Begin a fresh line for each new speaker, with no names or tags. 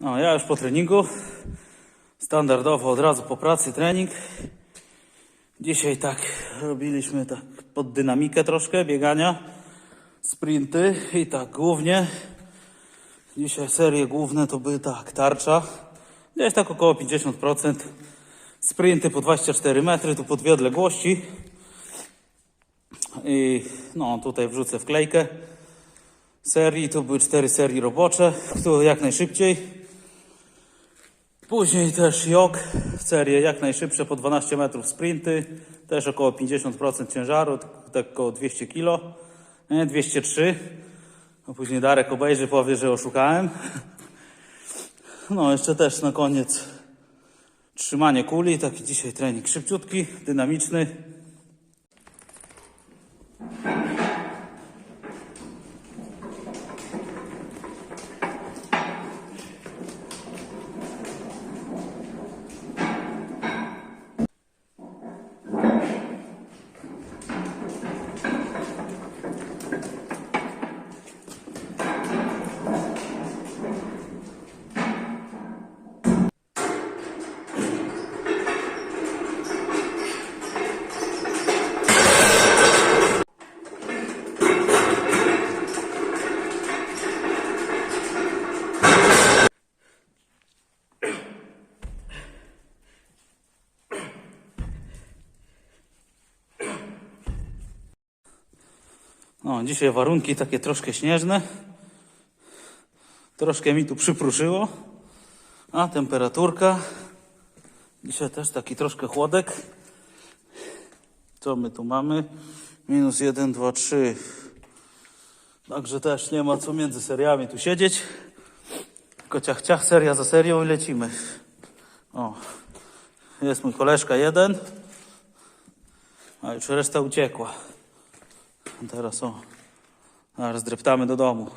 No, ja już po treningu. Standardowo od razu po pracy trening. Dzisiaj tak robiliśmy tak pod dynamikę troszkę biegania, sprinty i tak głównie. Dzisiaj serie główne to były tak, tarcza. Gdzieś tak około 50%. Sprinty po 24 metry, tu po dwie odległości. I no tutaj wrzucę wklejkę serii. Tu były cztery serie robocze, tu jak najszybciej. Później też jog, serie jak najszybsze po 12 metrów sprinty, też około 50% ciężaru, tak około 200 kg, nie, 203. A później Darek obejrzy, powie, że oszukałem. No, jeszcze też na koniec trzymanie kuli, taki dzisiaj trening szybciutki, dynamiczny. No, dzisiaj warunki takie troszkę śnieżne. Troszkę mi tu przypruszyło. A temperaturka. Dzisiaj też taki troszkę chłodek. Co my tu mamy? Minus 1, 2, 3. Także też nie ma co między seriami tu siedzieć. Tylko ciach, ciach, seria za serią i lecimy. O, jest mój koleżka jeden. A już reszta uciekła. Teraz o, zaraz dreptamy do domu.